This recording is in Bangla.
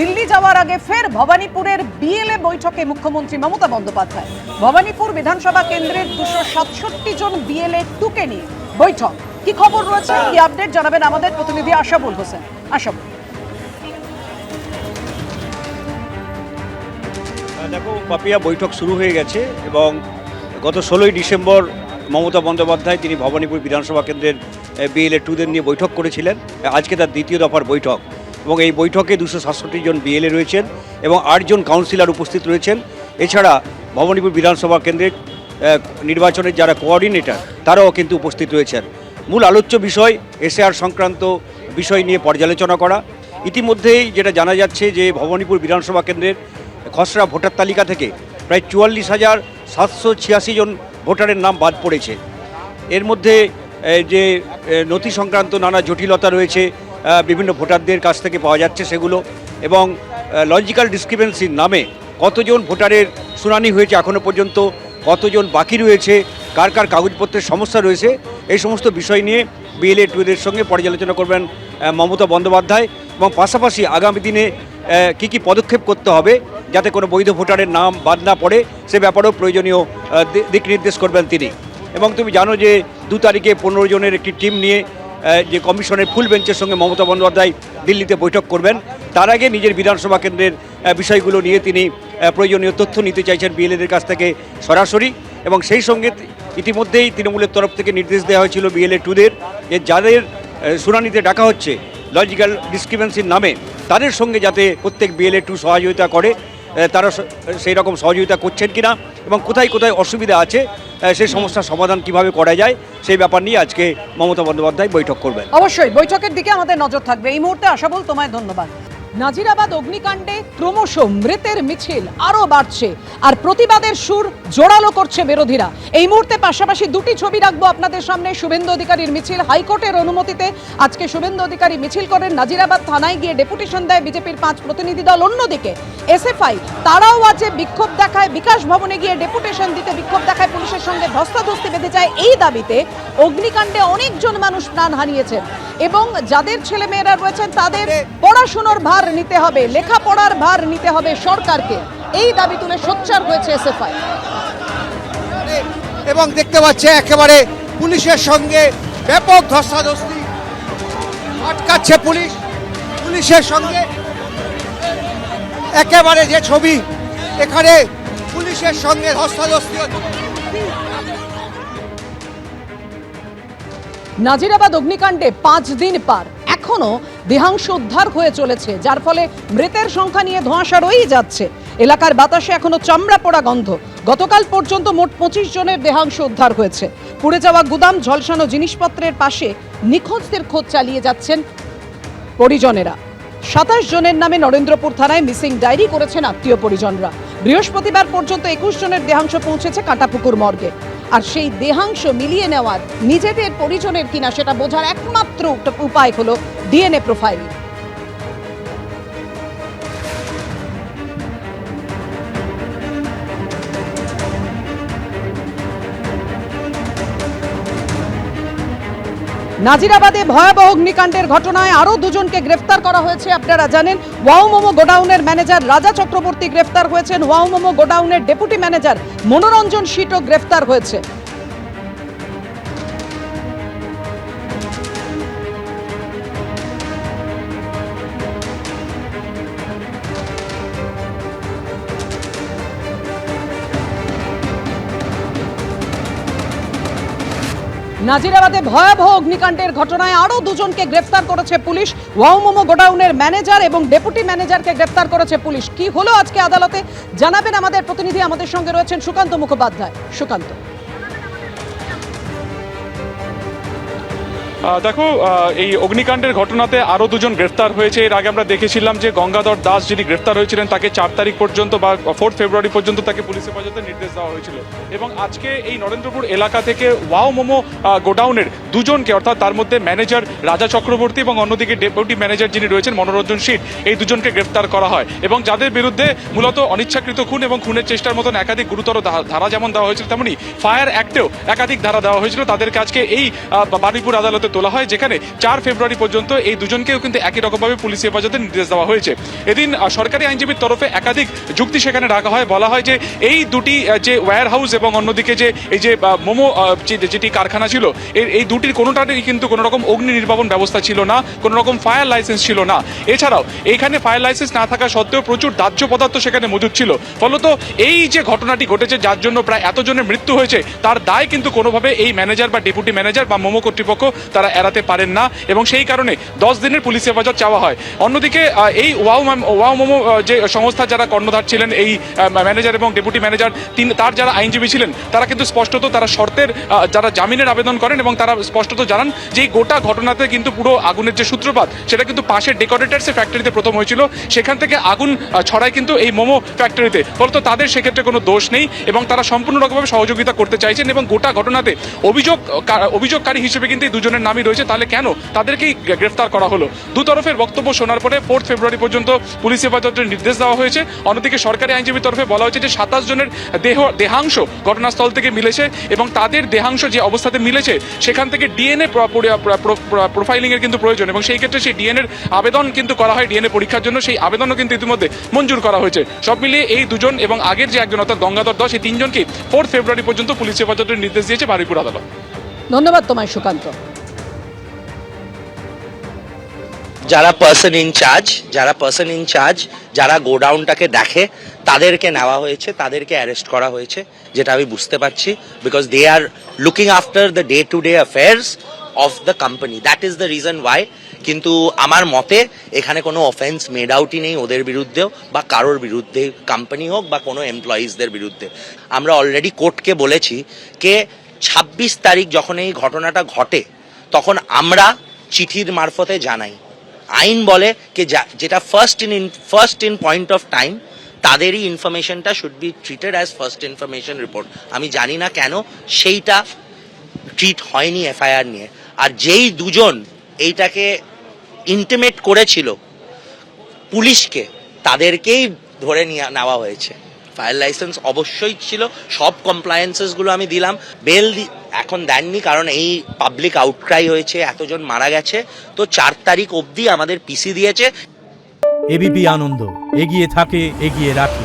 দিল্লি যাওয়ার আগে ফের ভবানীপুরের বিএলএ বৈঠকে মুখ্যমন্ত্রী মমতা বন্দ্যোপাধ্যায়। ভবানীপুর বিধানসভা কেন্দ্রের দুশো সাতষট্টি জন বিএলএ টুকে নিয়ে বৈঠক। কি খবর রয়েছে? কি আপডেট জানাবেন আমাদের প্রতিনিধি আশাবুল হোসেন। আশাবুল। দেখো, পাপিয়া বৈঠক শুরু হয়ে গেছে এবং গত ষোলোই ডিসেম্বর মমতা বন্দ্যোপাধ্যায় তিনি ভবানীপুর বিধানসভা কেন্দ্রের বিএলএ টুদের নিয়ে বৈঠক করেছিলেন। আজকে তার দ্বিতীয় দফার বৈঠক। এবং এই বৈঠকে দুশো সাতষট্টি জন বিএলএ রয়েছেন এবং আটজন কাউন্সিলর উপস্থিত রয়েছেন। এছাড়া ভবানীপুর বিধানসভা কেন্দ্রের নির্বাচনের যারা কোঅর্ডিনেটর, তারাও কিন্তু উপস্থিত রয়েছেন। মূল আলোচ্য বিষয় এসআর সংক্রান্ত বিষয় নিয়ে পর্যালোচনা করা। ইতিমধ্যেই যেটা জানা যাচ্ছে যে ভবানীপুর বিধানসভা কেন্দ্রের খসড়া ভোটার তালিকা থেকে প্রায় চুয়াল্লিশ হাজার সাতশো ছিয়াশি জন ভোটারের নাম বাদ পড়েছে। এর মধ্যে যে নথি সংক্রান্ত নানা জটিলতা রয়েছে বিভিন্ন ভোটারদের কাছ থেকে পাওয়া যাচ্ছে সেগুলো এবং লজিক্যাল ডিসক্রিপেন্সির নামে কতজন ভোটারের শুনানি হয়েছে এখনও পর্যন্ত, কতজন বাকি রয়েছে, কার কার কাগজপত্রের সমস্যা রয়েছে, এই সমস্ত বিষয় নিয়ে বিএলএ টুদের সঙ্গে পর্যালোচনা করবেন মমতা বন্দ্যোপাধ্যায় এবং পাশাপাশি আগামী দিনে কী কী পদক্ষেপ করতে হবে যাতে কোনো বৈধ ভোটারের নাম বাদ না পড়ে, সে ব্যাপারেও প্রয়োজনীয় দিক নির্দেশ করবেন তিনি। এবং তুমি জানো যে দু তারিখে পনেরো জনের একটি টিম নিয়ে যে কমিশনের ফুল বেঞ্চের সঙ্গে মমতা বন্দ্যোপাধ্যায় দিল্লিতে বৈঠক করবেন, তার আগে নিজের বিধানসভা কেন্দ্রের বিষয়গুলো নিয়ে তিনি প্রয়োজনীয় তথ্য নিতে চাইছেন বিএলএদের কাছ থেকে সরাসরি এবং সেই সঙ্গে ইতিমধ্যেই তৃণমূলের তরফ থেকে নির্দেশ দেওয়া হয়েছিল বিএলএ টুদের যে যাদের শুনানিতে ডাকা হচ্ছে লজিক্যাল ডিসক্রিপেন্সির নামে, তাদের সঙ্গে যাতে প্রত্যেক বিএলএ টু সহযোগিতা করে তারা সেই রকম সহযোগিতা করছেন কিনা এবং কোথায় কোথায় অসুবিধা আছে সেই সমস্যার সমাধান কীভাবে করা যায়, সেই ব্যাপার নিয়ে আজকে মমতা বন্দ্যোপাধ্যায় বৈঠক করবেন। অবশ্যই, বৈঠকের দিকে আমাদের নজর থাকবে। এই মুহূর্তে আশাবুল, তোমায় ধন্যবাদ। নাজিরাবাদ অগ্নিকাণ্ডে ক্রমশ মৃতের মিছিল আরও বাড়ছে আর প্রতিবাদের সুর জোরালো করছে বিরোধীরা। এই মুহূর্তে পাশাপাশি দুটি ছবি রাখব আপনাদের সামনে। শুভেন্দু অধিকারীর মিছিল হাইকোর্টের অনুমতিতে। আজকে শুভেন্দু অধিকারী মিছিল করেন। নাজিরাবাদ থানায় গিয়ে ডেপুটেশন দেয় বিজেপির পাঁচ প্রতিনিধি দল। অন্যদিকে এসএফআই তারাও আছে বিক্ষোভ দেখায়। বিকাশ ভবনে গিয়ে ডেপুটেশন দিতে বিক্ষোভ দেখায় পুলিশের সঙ্গে ধস্তাধস্তি বেঁধে যায়। এই দাবিতে অগ্নিকাণ্ডে অনেকজন মানুষ প্রাণ হারিয়েছেন এবং যাদের ছেলেমেয়েরা রয়েছেন তাদের পড়াশুনোর ভার নিতে হবে লেখাপড়ার ভার নিতে হবে সরকারকে। এই দাবি তুলে সোচ্চার হয়েছে এসএফআই। এবং দেখতে পাচ্ছে একেবারে পুলিশের সঙ্গে ব্যাপক ধস্তাধস্তি আটকাচ্ছে পুলিশ। পুলিশের সঙ্গে একেবারে যে ছবি এখানে পুলিশের সঙ্গে ধস্তাধস্তি নাজিরাবাদ অগ্নিকাণ্ডে পাঁচ দিন পার। এখনও দেহাংশ উদ্ধার হয়ে চলেছে, যার ফলে মৃতের সংখ্যা নিয়ে ধোঁয়াশা রয়েই যাচ্ছে। এলাকার বাতাসে এখনও চামড়া পোড়া গন্ধ। গতকাল পর্যন্ত মোট পঁচিশ জনের দেহাংশ উদ্ধার হয়েছে। পুড়ে যাওয়া গুদাম, ঝলসানো জিনিসপত্রের পাশে নিখোঁজদের খোঁজ চালিয়ে যাচ্ছেন পরিজনেরা। সাতাশ জনের নামে নরেন্দ্রপুর থানায় মিসিং ডায়েরি করেছেন আত্মীয় পরিজনরা। বৃহস্পতিবার পর্যন্ত একুশ জনের দেহাংশ পৌঁছেছে কাটাপুকুর মর্গে। আর সেই দেহাংশ মিলিয়ে নেওয়ার নিজেদের পরিজনের কিনা সেটা বোঝার একমাত্র উপ- উপায় হলো ডিএনএ প্রোফাইলিং। নাজিরাবাদে ভয়াবহ অগ্নিকাণ্ডের ঘটনায় আরও দুজনকে গ্রেফতার করা হয়েছে, আপনারা জানেন। ওয়াও মোমো গোডাউনের ম্যানেজার রাজা চক্রবর্তী গ্রেফতার হয়েছেন। ওয়াও মোমো গোডাউনের ডেপুটি ম্যানেজার মনোরঞ্জন শিটও গ্রেফতার হয়েছে। নাজিরাবাদে ভয়াবহ অগ্নিকাণ্ডের ঘটনায় আরও দুজনকে গ্রেফতার করেছে পুলিশ। ওয়াউমোমো গোডাউনের ম্যানেজার এবং ডেপুটি ম্যানেজারকে গ্রেফতার করেছে পুলিশ। কি হলো আজকে আদালতে? জানাবেন আমাদের প্রতিনিধি আমাদের সঙ্গে রয়েছেন সুকান্ত মুখোপাধ্যায়। সুকান্ত। দেখো এই অগ্নিকাণ্ডের ঘটনাতে আরও দুজন গ্রেফতার হয়েছে। এর আগে আমরা দেখেছিলাম যে গঙ্গাধর দাস যিনি গ্রেফতার হয়েছিলেন, তাকে চার তারিখ পর্যন্ত বা ফোর্থ ফেব্রুয়ারি পর্যন্ত তাকে পুলিশ হেফাজতে নির্দেশ দেওয়া হয়েছিল। এবং আজকে এই নরেন্দ্রপুর এলাকা থেকে ওয়াও মোমো গোডাউনের দুজনকে, অর্থাৎ তার মধ্যে ম্যানেজার রাজা চক্রবর্তী এবং অন্যদিকে ডেপুটি ম্যানেজার যিনি রয়েছেন মনোরঞ্জন শীত এই দুজনকে গ্রেফতার করা হয়। এবং যাদের বিরুদ্ধে মূলত অনিচ্ছাকৃত খুন এবং খুনের চেষ্টার মতন একাধিক গুরুতর ধারা যেমন দেওয়া হয়েছিল তেমনি ফায়ার অ্যাক্টেও একাধিক ধারা দেওয়া হয়েছিল। তাদেরকে আজকে এই বারুইপুর আদালতে তোলা হয়, যেখানে চার ফেব্রুয়ারি পর্যন্ত এই দুজনকেও কিন্তু একই রকমভাবে পুলিশ হেফাজতে নির্দেশ দেওয়া হয়েছে। এদিন সরকারি আইনজীবীর তরফে একাধিক যুক্তি সেখানে রাখা হয়। বলা হয় যে এই দুটি যে ওয়্যার হাউস এবং অন্যদিকে যে, এই যে মোমো যেটি কারখানা ছিল এই দুটির কোনোটারই কিন্তু কোনো রকম অগ্নি নির্বাপন ব্যবস্থা ছিল না কোনো রকম ফায়ার লাইসেন্স ছিল না। এছাড়াও, এখানে ফায়ার লাইসেন্স না থাকা সত্ত্বেও প্রচুর দাহ্য পদার্থ সেখানে মজুদ ছিল। ফলত এই যে ঘটনাটি ঘটেছে, যার জন্য প্রায় এতজনের মৃত্যু হয়েছে, তার দায় কিন্তু কোনোভাবে এই ম্যানেজার বা ডেপুটি ম্যানেজার বা মোমো কর্তৃপক্ষ তারা এড়াতে পারেন না এবং সেই কারণে দশ দিনের পুলিশ হেফাজত চাওয়া হয়। অন্যদিকে এই ওয়াও ওয়াও মোমো যে সংস্থা যারা কর্ণধার ছিলেন, এই ম্যানেজার এবং ডেপুটি ম্যানেজার তিন, তার যারা আইনজীবী ছিলেন, তারা কিন্তু স্পষ্টত তারা শর্তের যারা জামিনের আবেদন করেন এবং তারা স্পষ্টত জানান যে গোটা ঘটনাতে কিন্তু পুরো আগুনের যে সূত্রপাত, সেটা কিন্তু পাশের ডেকোরেটার্সের ফ্যাক্টরিতে প্রথম হয়েছিল। সেখান থেকে আগুন ছড়ায় কিন্তু এই মোমো ফ্যাক্টরিতে ফলত তাদের সেক্ষেত্রে কোনো দোষ নেই এবং তারা সম্পূর্ণ রকমভাবে সহযোগিতা করতে চাইছেন এবং গোটা ঘটনাতে অভিযোগ অভিযোগকারী হিসেবে কিন্তু এই দুজনের নামই রয়েছে। তাহলে কেন তাদেরকেই গ্রেফতার করা হলো? দু তরফের বক্তব্য শোনার পরে ফোর্থ ফেব্রুয়ারি পর্যন্ত পুলিশ হেফাজতের নির্দেশ দেওয়া হয়েছে। অন্যদিকে সরকারি আইনজীবীর তরফে বলা হয়েছে যে সাতাশ জনের দেহ, দেহাংশ ঘটনাস্থল থেকে মিলেছে এবং তাদের দেহাংশ যে অবস্থাতে মিলেছে, সেখান থেকে ডিএনএ প্রোফাইলিংয়ের কিন্তু প্রয়োজন এবং সেই ক্ষেত্রে সেই ডিএনএর আবেদন কিন্তু করা হয় ডিএনএ পরীক্ষার জন্য। সেই আবেদনও কিন্তু ইতিমধ্যে মঞ্জুর করা হয়েছে। সব মিলিয়ে এই দুজন এবং আগের যে একজন, অর্থাৎ গঙ্গাধর দশ এই তিনজনকে ফোর্থ ফেব্রুয়ারি পর্যন্ত পুলিশ হেফাজতের নির্দেশ দিয়েছে বারুইপুর আদালত। ধন্যবাদ তোমায়, সুকান্ত। যারা পার্সন ইনচার্জ যারা পার্সন ইনচার্জ যারা গোডাউনটাকে দেখে, তাদেরকে নেওয়া হয়েছে, তাদেরকে অ্যারেস্ট করা হয়েছে, যেটা আমি বুঝতে পারছি because they are looking after the day to day affairs of the company that is the reason why কিন্তু আমার মতে, এখানে কোনো অফেন্স মেড আউটই নেই ওদের বিরুদ্ধেও, বা কারোর বিরুদ্ধে কোম্পানি হোক বা কোনো এমপ্লয়িজদের বিরুদ্ধে। আমরা অলরেডি কোর্টকে বলেছি কে ছাব্বিশ তারিখ যখন এই ঘটনাটা ঘটে, তখন আমরা চিঠির মারফতে জানাই। আইন বলে কি যেটা first in first in point of time তাদেরই ইনফরমেশনটা should be treated as first information report আমি জানি না কেন সেইটা ট্রিট হয়নি এফআইআর নিয়ে। আর যেই দুজন এইটাকে ইন্টিমেট করেছিল, পুলিশকে, তাদেরকেই ধরে নিয়ে নেওয়া হয়েছে। ফায়ার লাইসেন্স অবশ্যই ছিল। সব কমপ্লায়েন্সেসগুলো আমি দিলাম। বেল এখন দেননি, কারণ এই পাবলিক আউটক্রাই হয়েছে, এতজন মারা গেছে। তো চার তারিখ অবধি আমাদের পিসি দিয়েছে। এবিপি আনন্দ, এগিয়ে থাকে, এগিয়ে রাখে।